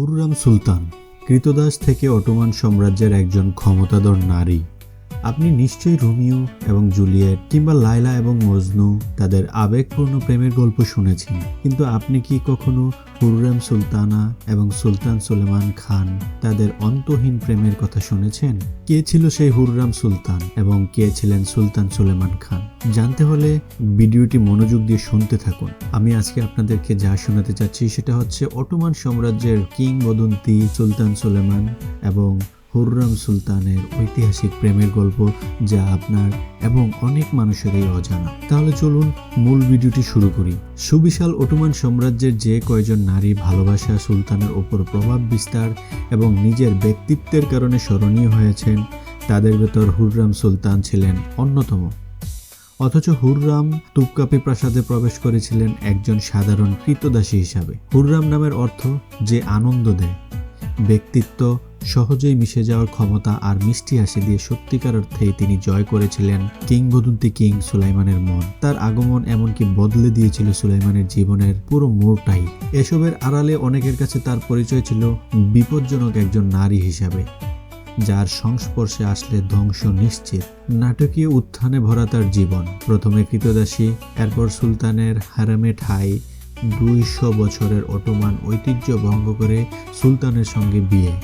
হুররাম সুলতান কৃতদাস থেকে অটোমান সাম্রাজ্যের একজন ক্ষমতাধর নারী। আপনি নিশ্চয়ই রোমিও এবং জুলিয়েট কিংবা লায়লা এবং মজনু তাদের আবেগপূর্ণ প্রেমের গল্প শুনেছেন। কিন্তু আপনি কি কখনো হুররাম সুলতানা এবং সুলতান সুলেমান খান তাদের অন্তহীন প্রেমের কথা শুনেছেন? কে ছিল সেই হুররাম সুলতান এবং কে ছিলেন সুলতান সুলেমান খান? জানতে হলে ভিডিওটি মনোযোগ দিয়ে শুনতে থাকুন। আমি আজকে আপনাদেরকে যা শোনাতে চাচ্ছি সেটা হচ্ছে অটোমান সাম্রাজ্যের কিংবদন্তি সুলতান সুলেমান এবং হুররাম সুলতানের ঐতিহাসিক প্রেমের গল্প যা আপনার এবং অনেক মানুষেরই অজানা। তাহলে চলুন মূল ভিডিওটি শুরু করি। সুবিশাল ওটোমান সাম্রাজ্যের যে কয়জন নারী ভালোবাসা সুলতানের ওপর প্রভাব বিস্তার এবং নিজের ব্যক্তিত্বের কারণে স্মরণীয় হয়েছেন, তাদের ভেতর হুররাম সুলতান ছিলেন অন্যতম। অথচ হুররাম তুপকাপি প্রাসাদে প্রবেশ করেছিলেন একজন সাধারণ কৃতদাসী হিসাবে। হুররাম নামের অর্থ যে আনন্দ দেয়। ব্যক্তিত্ব সহজেই মিশে যাওয়ার ক্ষমতা আর মিষ্টি হাসি দিয়ে সত্যিকার অর্থেই তিনি জয় করেছিলেন কিংবদন্তি কিং সুলাইমানের মন। তার আগমন এমনকি বদলে দিয়েছিল সুলাইমানের জীবনের পুরো মোড়টাই। এসবের আড়ালে অনেকের কাছে তার পরিচয় ছিল বিপজ্জনক একজন নারী হিসাবে, যার সংস্পর্শে আসলে ধ্বংস নিশ্চিত। নাটকীয় উত্থানে ভরা তার জীবন। প্রথমে কৃতদাসী, এরপর সুলতানের হারামে ঠাই দুইশো বছরের অটোমান ঐতিহ্য ভঙ্গ করে সুলতানের সঙ্গে বিয়ে,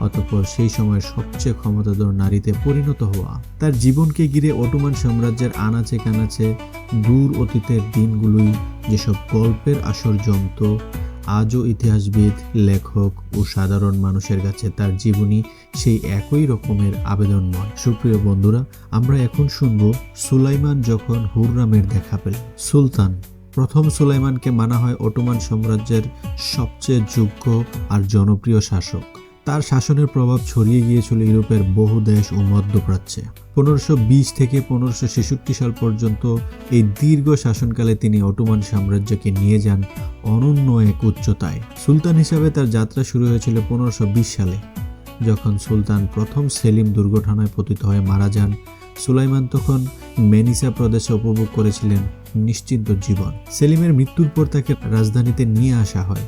অতঃপর সেই সময়ের সবচেয়ে ক্ষমতাধর নারীতে পরিণত হওয়া। তার জীবনকে ঘিরে অটোমান সাম্রাজ্যের আনাচে কানাচে দূর অতীতের দিনগুলোই যেসব গল্পের আসর জমত, আজও ইতিহাসবিদ, লেখক ও সাধারণ মানুষের কাছে তার জীবনী সেই একই রকমের আবেদনময়। সুপ্রিয় বন্ধুরা, আমরা এখন শুনব সুলাইমান যখন হুররামের দেখা পেল। সুলতান প্রথম সুলাইমানকে মানা হয় অটোমান সাম্রাজ্যের সবচেয়ে যোগ্য আর জনপ্রিয় শাসক। তার শাসনের প্রভাব ছড়িয়ে গিয়েছিল ইউরোপের বহু দেশ ও মধ্যপ্রাচ্যে। পনেরোশো বিশ থেকে পনেরোশো ছেষট্টি সাল পর্যন্ত এই দীর্ঘ শাসনকালে তিনি অটোমান সাম্রাজ্যকে নিয়ে যান অনন্য এক উচ্চতায়। সুলতান হিসাবে তার যাত্রা শুরু হয়েছিল পনেরোশো বিশ সালে। যখন সুলতান প্রথম সেলিম দুর্ঘটনায় পতিত হয়ে মারা যান, সুলাইমান তখন মেনিসা প্রদেশে উপভোগ করেছিলেন। নিশ্চিন্ত জীবন। সেলিমের মৃত্যুর পর তাকে রাজধানীতে নিয়ে আসা হয়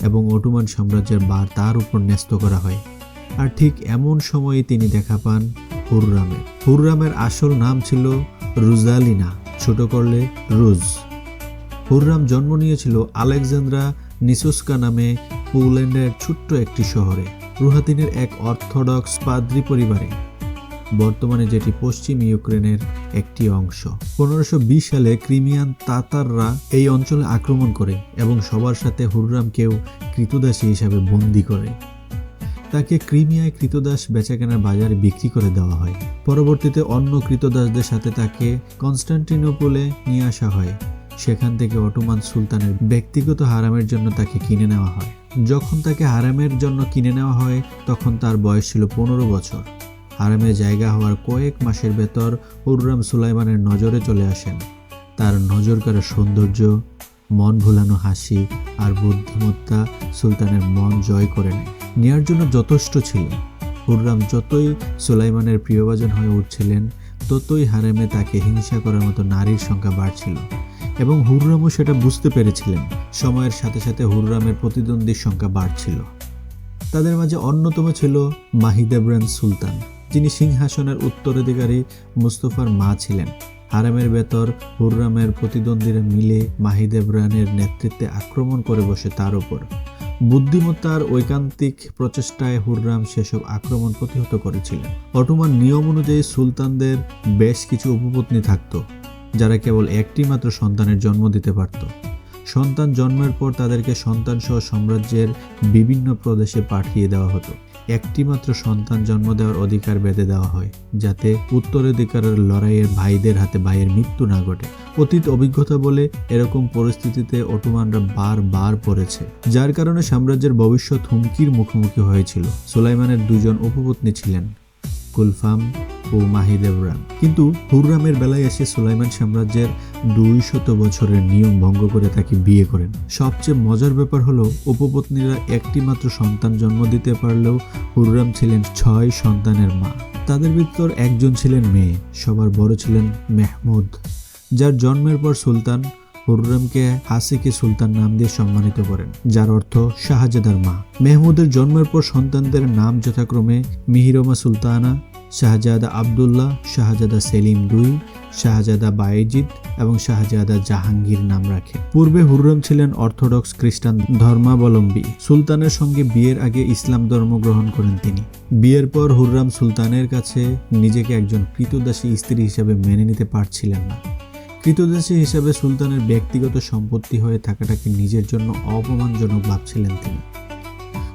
এবং অটোমান সাম্রাজ্যের বার তার উপর ন্যস্ত করা হয়। আর ঠিক এমন সময়ে তিনি দেখা পান হুররামের। হুররামের আসল নাম ছিল রুজালিনা, ছোট করলে রুজ। হুররাম জন্ম নিয়েছিল আলেকজান্দ্রা নিসোস্কা নামে পোল্যান্ডের ছোট্ট একটি শহরে। রুহাতিনের এক অর্থোডক্স পাদ্রি পরিবারে। বর্তমানে যেটি পশ্চিম ইউক্রেনের একটি অংশ। পনেরোশো সালে ক্রিমিয়ান তাতাররা এই অঞ্চলে আক্রমণ করে এবং সবার সাথে হুররামকেও কৃতদাসী হিসাবে বন্দি করে। তাকে ক্রিমিয়ায় কৃতদাস বেচাকেনার বাজারে বিক্রি করে দেওয়া হয়। পরবর্তীতে অন্য কৃতদাসদের সাথে তাকে কনস্টান্টিনোপোলে নিয়ে আসা হয়। সেখান থেকে অটোমান সুলতানের ব্যক্তিগত হারামের জন্য তাকে কিনে নেওয়া হয়। যখন তাকে হারামের জন্য কিনে নেওয়া হয়, তখন তার বয়স ছিল পনেরো বছর। হারামে জায়গা হওয়ার কয়েক মাসের ভেতর হুররাম সুলাইমানের নজরে চলে আসেন। তার নজর কাড়া সৌন্দর্য, মন ভুলানো হাসি আর বুদ্ধিমত্তা সুলতানের মন জয় করে নেয়। নেয়ার জন্য যথেষ্ট ছিল। হুররাম যতই সুলাইমানের প্রিয়ভাজন হয়ে উঠছিলেন, ততই হারেমে তাকে হিংসা করার মতো নারীর সংখ্যা বাড়ছিল এবং হুররামও সেটা বুঝতে পেরেছিলেন। সময়ের সাথে সাথে হুররামের প্রতিদ্বন্দ্বীর সংখ্যা বাড়ছিল। তাদের মাঝে অন্যতম ছিল মাহিদেবরান সুলতান। যিনি সিংহাসনের উত্তরাধিকারী মুস্তফার মা ছিলেন। হারামের ভেতর হুররামের প্রতিদ্বন্দ্বীরা মিলে মাহিদেব মাহিদেবরানের নেতৃত্বে আক্রমণ করে বসে তার উপর। বুদ্ধিমত্তার ঐকান্তিক প্রচেষ্টায় হুররাম সেসব আক্রমণ প্রতিহত করেছিলেন। অটোমান নিয়ম অনুযায়ী সুলতানদের বেশ কিছু উপপত্নী থাকত, যারা কেবল একটি মাত্র সন্তানের জন্ম দিতে পারত। সন্তান জন্মের পর তাদেরকে সন্তানসহ সাম্রাজ্যের বিভিন্ন প্রদেশে পাঠিয়ে দেওয়া হতো। একটি মাত্র সন্তান জন্ম দেওয়ার অধিকার বেঁধে দেওয়া হয়, যাতে উত্তরাধিকারের লড়াইয়ের ভাইদের হাতে ভাইয়ের মৃত্যু না ঘটে। অতীত অভিজ্ঞতা বলে এরকম পরিস্থিতিতে অটোমানরা বারবার পড়েছে, যার কারণে সাম্রাজ্যের ভবিষ্যৎ হুমকির মুখোমুখি হয়েছিল। সুলাইমানের দুজন উপপত্নী ছিলেন, কুলফাম ও মাহিদেবরাম কিন্তু হুররামের বেলায় এসে সুলাইমান সাম্রাজ্যের দুই শত বছরের নিয়ম ভঙ্গ করে তাকে বিয়ে করেন। সবচেয়ে মজার ব্যাপার হলো, উপপত্নীরা একটি মাত্র সন্তান জন্ম দিতে পারলেও হুররাম ছিলেন ছয় সন্তানের মা। তাদের ভিতর একজন ছিলেন মেয়ে, সবার বড় ছিলেন মেহমুদ। যার জন্মের পর সুলতান হুররামকে হাসিকে সুলতান নাম দিয়ে সম্মানিত করেন, যার অর্থ শাহজাদার মা। মেহমুদের জন্মের পর সন্তানদের নাম যথাক্রমে মিহিরমা সুলতানা শাহজাদা আবদুল্লাহ, শাহজাদা সেলিম দুই, শাহজাদা বায়েজিদ এবং শাহজাদা জাহাঙ্গীর নাম রাখে। পূর্বে হুররম ছিলেন অর্থোডক্স খ্রিস্টান ধর্মাবলম্বী। সুলতানের সঙ্গে বিয়ের আগে ইসলাম ধর্ম গ্রহণ করেন তিনি। বিয়ের পর হুররাম সুলতানের কাছে নিজেকে একজন কৃতদাসী স্ত্রী হিসেবে মেনে নিতে পারছিলেন না। কৃতদাসী হিসেবে সুলতানের ব্যক্তিগত সম্পত্তি হয়ে থাকাটাকে নিজের জন্য অপমানজনক ভাবছিলেন তিনি।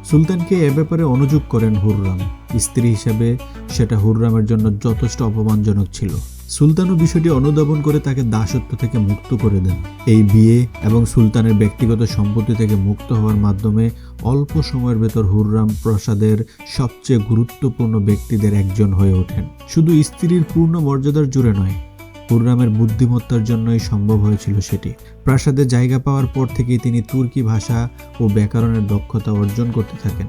সুলতানকে এ ব্যাপারে অনুযোগ করেন হুররাম। স্ত্রী হিসাবে সেটা হুররামের জন্য যথেষ্ট অপমানজনক ছিল। সুলতানও বিষয়টি অনুধাবন করে তাকে দাসত্ব থেকে মুক্ত করে দেন। এই বিয়ে এবং সুলতানের ব্যক্তিগত সম্পত্তি থেকে মুক্ত হওয়ার মাধ্যমে অল্প সময়ের ভেতর হুররাম প্রসাদের সবচেয়ে গুরুত্বপূর্ণ ব্যক্তিদের একজন হয়ে ওঠেন। শুধু স্ত্রীর পূর্ণ মর্যাদার জুড়ে নয় হুররামের বুদ্ধিমত্তার জন্যই সম্ভব হয়েছিল সেটি। প্রাসাদে জায়গা পাওয়ার পর থেকেই তিনি তুর্কি ভাষা ও ব্যাকরণের দক্ষতা অর্জন করতে থাকেন।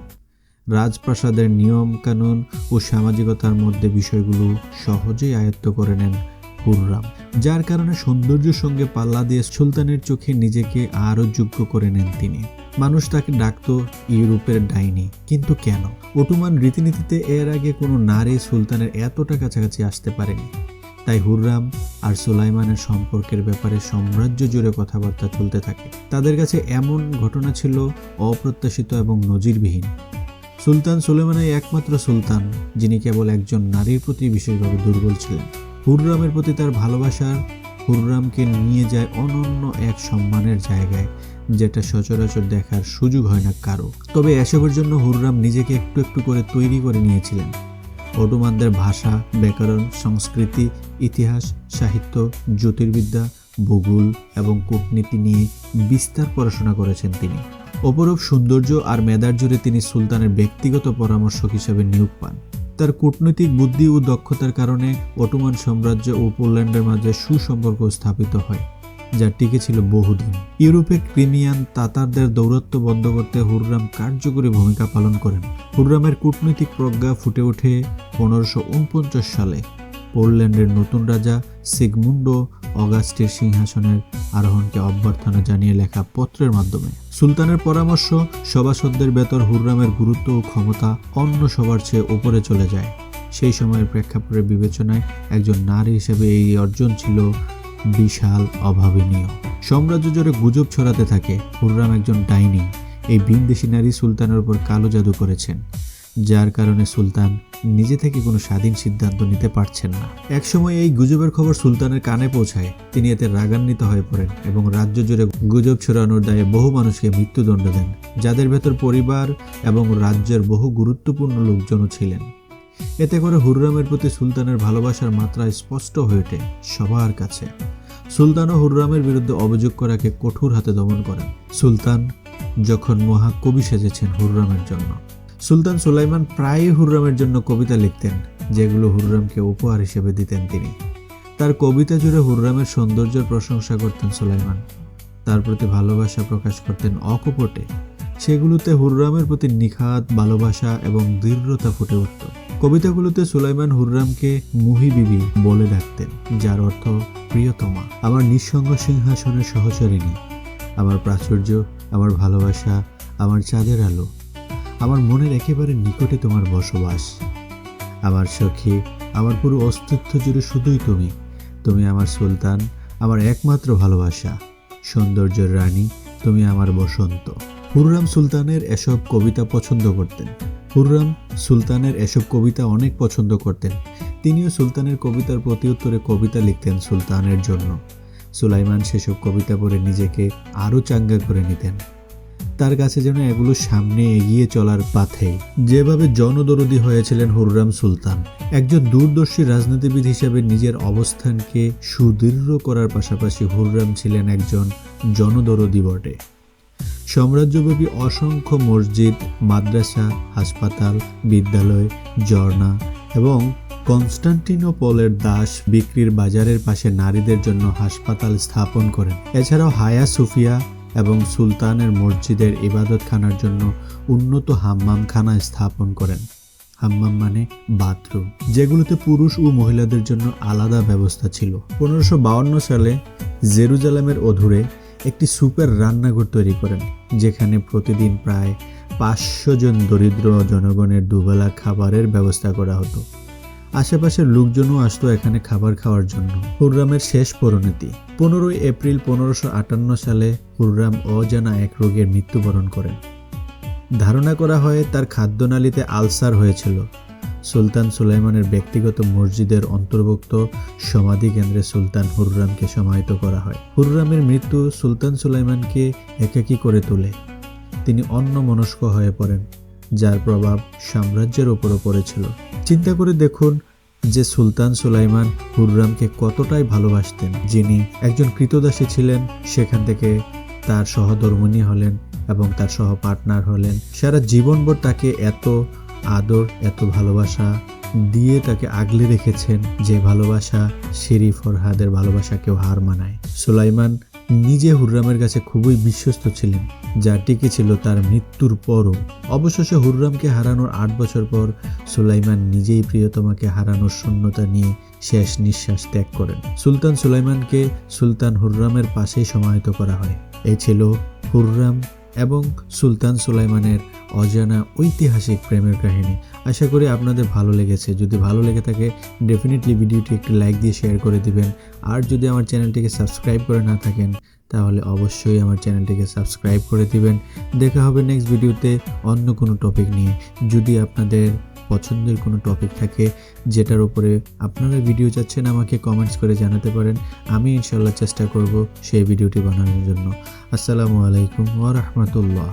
রাজপ্রাসাদের নিয়ম, কানুন ও সামাজিকতার মধ্যে বিষয়গুলো সহজেই আয়ত্ত করে নেন হুররাম যার কারণে সৌন্দর্যের সঙ্গে পাল্লা দিয়ে সুলতানের চোখে নিজেকে আরও যোগ্য করে নেন তিনি। মানুষ তাকে ডাকত ইউরোপের ডাইনি, কিন্তু কেন? ওটুমান রীতিনীতিতে এর আগে কোনো নারী সুলতানের এতটা কাছাকাছি আসতে পারেনি। তাই হুররাম আর সুলাইমানের সম্পর্কের ব্যাপারে সাম্রাজ্য জুড়ে কথাবার্তা চলতে থাকে। তাদের কাছে এমন ঘটনা ছিল অপ্রত্যাশিত এবং নজিরবিহীন। সুলতান সুলেমানাই একমাত্র সুলতান, যিনি কেবল একজন নারীর প্রতি বিশেষভাবে দুর্বল ছিলেন। হুররামের প্রতি তার ভালোবাসার হুররামকে নিয়ে যায় অনন্য এক সম্মানের জায়গায়, যেটা সচরাচর দেখার সুযোগ হয় না কারও। তবে এসবের জন্য হুররাম নিজেকে একটু একটু করে তৈরি করে নিয়েছিলেন। অটোমানদের ভাষা, ব্যাকরণ, সংস্কৃতি ইতিহাস, সাহিত্য, জ্যোতির্বিদ্যা, ভূগোল এবং কূটনীতি নিয়ে বিস্তার পড়াশোনা করেছেন তিনি। অপরূপ সৌন্দর্য আর মেধার জুড়ে তিনি সুলতানের ব্যক্তিগত পরামর্শক হিসেবে নিয়োগ পান। তার কূটনৈতিক বুদ্ধি ও দক্ষতার কারণে অটোমান সাম্রাজ্য ও পোল্যান্ডের মাঝে সুসম্পর্ক স্থাপিত হয়, যা টিকে ছিল বহুদিন। ইউরোপে ক্রিমিয়ান তাতারদের দৌরত্ব বন্ধ করতে হুররাম কার্যকরী ভূমিকা পালন করেন। হুররামের কূটনৈতিক প্রজ্ঞা ফুটে ওঠে পনেরোশো সালে। পোল্যান্ডের নতুন রাজা সিগমুন্ডো অগাস্টের সিংহাসনের আরোহণকে অভ্যর্থনা জানিয়ে লেখা পত্রের মাধ্যমে। সুলতানের পরামর্শ, সভাসদদের বেতর হুররামের গুরুত্ব ও ক্ষমতা অন্য সবার চেয়ে উপরে চলে যায়। সেই সময়ের প্রেক্ষাপটের বিবেচনায় একজন নারী হিসেবে এই অর্জন ছিল বিশাল অভাবনীয়। সাম্রাজ্য জুড়ে গুজব ছড়াতে থাকে। হুররাম একজন ডাইনি। এই বিনদেশি নারী সুলতানের উপর কালো জাদু করেছেন। যার কারণে সুলতান নিজে থেকে কোনো স্বাধীন সিদ্ধান্ত নিতে পারছেন না। একসময় এই গুজবের খবর সুলতানের কানে পৌঁছায়। তিনি এতে রাগান্বিত হয়ে পড়েন এবং রাজ্য জুড়ে গুজব ছড়ানোর দায়ে বহু মানুষকে মৃত্যুদণ্ড দেন, যাদের ভেতর পরিবার এবং রাজ্যের বহু গুরুত্বপূর্ণ লোকজনও ছিলেন। এতে করে হুররামের প্রতি সুলতানের ভালোবাসার মাত্রা স্পষ্ট হয়ে ওঠে সবার কাছে। সুলতান ও হুররামের বিরুদ্ধে অভিযোগ করাকে কঠোর হাতে দমন করেন। সুলতান যখন মহাকবি সেজেছেন হুররামের জন্য। সুলতান সুলাইমান প্রায়ই হুররামের জন্য কবিতা লিখতেন, যেগুলো হুররামকে উপহার হিসেবে দিতেন তিনি। তার কবিতা জুড়ে হুররামের সৌন্দর্যের প্রশংসা করতেন সুলাইমান। তার প্রতি ভালোবাসা প্রকাশ করতেন অকপটে। সেগুলোতে হুররামের প্রতি নিখাত, ভালোবাসা এবং দৃঢ়তা ফুটে উঠত। কবিতাগুলোতে সুলাইমান হুররামকে মুহি বিবি বলে ডাকতেন, যার অর্থ প্রিয়তমা। আমার নিঃসঙ্গ সিংহাসনের সহচরিণী। আমার প্রাচুর্য, আমার ভালোবাসা, আমার চাঁদের আলো। আমার মনের একেবারে নিকটে তোমার বসবাস। আমার সখী, আমার পুরো অস্তিত্ব জুড়ে শুধুই তুমি। তুমি আমার সুলতান, আমার একমাত্র ভালোবাসা। সৌন্দর্যের রানী, তুমি আমার বসন্ত। হুররাম সুলতানের এসব কবিতা পছন্দ করতেন। হুররাম সুলতানের এসব কবিতা অনেক পছন্দ করতেন। তিনিও সুলতানের কবিতার প্রতি উত্তরে কবিতা লিখতেন সুলতানের জন্য। সুলাইমান সেসব কবিতা পড়ে নিজেকে আরও চাঙ্গা করে নিতেন। তার কাছে যেন এগুলো সামনে এগিয়ে চলার পাথে। যেভাবে জনদরদি হয়েছিলেন হুররাম সুলতান, একজন দূরদর্শী রাজনীতিবিদ হিসেবে নিজের অবস্থানকে সুদৃঢ় করার পাশাপাশি হুররাম ছিলেন একজন জনদরদি বটে। সাম্রাজ্যব্যাপী অসংখ্য মসজিদ, মাদ্রাসা, হাসপাতাল, বিদ্যালয়, ঝর্ণা এবং কনস্টান্টিনোপলের দাস বিক্রির বাজারের পাশে নারীদের জন্য হাসপাতাল স্থাপন করেন। এছাড়াও হায়া সুফিয়া এবং সুলতানের মসজিদের ইবাদতখানার জন্য উন্নত হাম্মামখানা স্থাপন করেন। হাম্মাম মানে বাথরুম, যেগুলোতে পুরুষ ও মহিলাদের জন্য আলাদা ব্যবস্থা ছিল। পনেরোশো সালে জেরুজালেমের অধুরে একটি সুপার রান্নাঘর তৈরি করেন, যেখানে প্রতিদিন প্রায় পাঁচশো জন দরিদ্র জনগণের দুবেলা খাবারের ব্যবস্থা করা হতো। আশেপাশের লোকজনও আসতো এখানে খাবার খাওয়ার জন্য। হুররামের শেষ পরিণতি। পনেরোই এপ্রিল পনেরোশো আটান্ন সালে হুররাম অজানা এক রোগের মৃত্যুবরণ করেন। ধারণা করা হয় তার খাদ্যনালীতে আলসার হয়েছিল। সুলতান সুলাইমানের ব্যক্তিগত মসজিদের অন্তর্ভুক্ত সমাধি কেন্দ্রে সুলতান হুররামকে সমাহিত করা হয়। হুররামের মৃত্যু সুলতান সুলাইমানকে একাকী করে তোলে। তিনি অন্য মনস্ক হয়ে পড়েন। যার প্রভাব সাম্রাজ্যের ওপরও পড়েছিল। চিন্তা করে দেখুন যে সুলতান সুলাইমান হুররামকে কতটাই ভালোবাসতেন, যিনি একজন কৃতদাসী ছিলেন, সেখান থেকে তার সহধর্মিণী হলেন এবং তার সহ পার্টনার হলেন। সারা জীবনভর তাকে এত আদর, এত ভালোবাসা দিয়ে তাকে আগলে রেখেছেন যে ভালোবাসা শেরি ফরহাদের ভালোবাসাকেও হার মানায়। সুলাইমান নিজে হুররামের কাছে খুবই বিশ্বস্ত ছিলেন, যা টিকে ছিল তার মৃত্যুর পরও। অবশেষে হুররামকে হারানোর আট বছর পর সুলাইমান নিজেই প্রিয়তমাকে হারানোর শূন্যতা নিয়ে শেষ নিঃশ্বাস ত্যাগ করেন। সুলতান সুলাইমানকে সুলতান হুররামের পাশেই সমাহিত করা হয়। এ ছিল হুররাম এবং সুলতান সুলাইমানের অজানা ঐতিহাসিক প্রেমের কাহিনী। আশা করি আপনাদের ভালো লেগেছে। যদি ভালো লেগে থাকে ডেফিনেটলি ভিডিওটি একটি লাইক দিয়ে শেয়ার করে দিবেন। আর যদি আমার চ্যানেলটিকে সাবস্ক্রাইব করে না থাকেন, তাহলে অবশ্যই আমার চ্যানেলটিকে সাবস্ক্রাইব করে দিবেন। দেখা হবে নেক্সট ভিডিওতে অন্য কোনো টপিক নিয়ে। যদি আপনাদের পছন্দের কোনো টপিক থাকে যেটার উপরে আপনারা ভিডিও চাচ্ছেন, আমাকে কমেন্টস করে জানাতে পারেন। আমি ইনশাল্লাহ চেষ্টা করব সেই ভিডিওটি বানানোর জন্য। আসসালামু আলাইকুম ওয়া রাহমাতুল্লাহ।